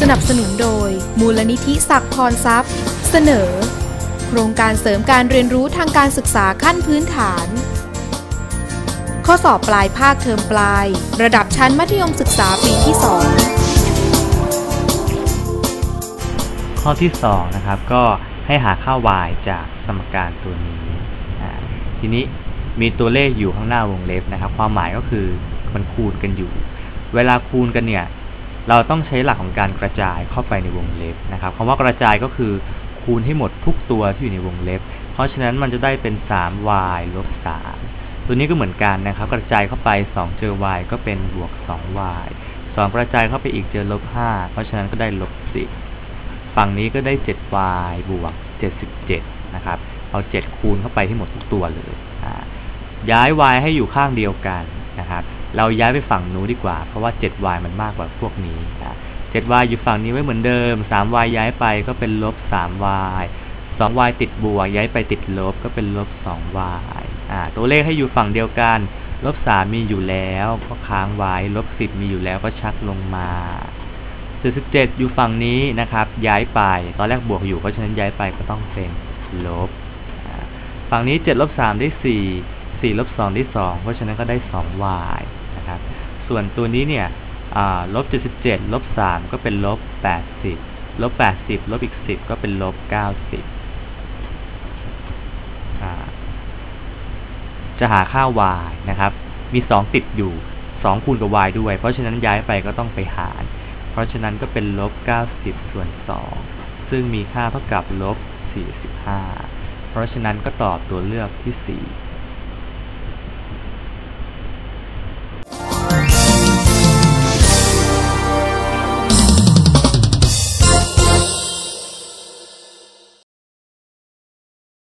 สนับสนุนโดย มูลนิธิศักพรทรัพย์ เสนอ โครงการเสริมการเรียนรู้ทางการศึกษาขั้นพื้นฐาน ข้อสอบปลายภาคเทอมปลาย ระดับชั้นมัธยมศึกษาปีที่ 2 ข้อที่ 2 นะครับ ก็ให้หาค่า y จากสมการตัวนี้ ทีนี้มีตัวเลขอยู่ข้างหน้าวงเล็บนะครับ ความหมายก็คือมันคูณกันอยู่ เวลาคูณกันเนี่ย เราต้องใช้หลักของการกระจายเข้าไปในวงเล็บนะครับคำว่ากระจายก็คือคูณให้หมดทุกตัวที่อยู่ในวงเล็บ เพราะฉะนั้นมันจะได้เป็น 3y ลบ 3 ตัวนี้ก็เหมือนกันนะครับ กระจายเข้าไป 2 เจอ y ก็เป็นบวก 2y 2 กระจายเข้าไปอีกเจอลบ 5 เพราะฉะนั้นก็ได้ลบ 10 ฝั่งนี้ก็ได้ 7y บวก 77 นะครับ เอา 7 คูณเข้าไปที่หมดทุกตัวเลย ย้าย y ให้อยู่ข้างเดียวกัน เราย้ายไปฝั่งนู้นดีกว่า เพราะว่า 7y มันมากกว่าพวกนี้นะ 7y อยู่ฝั่งนี้ไว้เหมือนเดิม 3y ย้ายไปก็เป็นลบ 3y 2y ติดบวกย้ายไปติดลบก็เป็นลบ 2y อ่า ตัวเลขให้อยู่ฝั่งเดียวกัน ลบ 3 มีอยู่แล้ว ก็ค้างไว้ ลบ 10 มีอยู่แล้วก็ชักลงมา47อยู่ฝั่งนี้นะครับ ย้ายไป ตอนแรกบวกอยู่ เพราะฉะนั้นย้ายไปก็ต้องเป็นลบ ฝั่งนี้7ลบ3ได้ 4 4ลบ2ได้ 2 เพราะฉะนั้นก็ได้ 2y ส่วนตัวนี้เนี่ยลบ77ลบ3ก็เป็นลบ80ลบ80ลบอีก 10 ก็เป็นลบ90 จะหาค่า y นะครับ มี 2 ติดอยู่ 2 คูณกับ y ด้วย เพราะฉะนั้นย้ายไปก็ต้องไปหาร เพราะฉะนั้นก็เป็นลบ90 ส่วน 2 ซึ่งมีค่าเท่ากับลบ45 เพราะฉะนั้นก็ตอบตัวเลือกที่ 4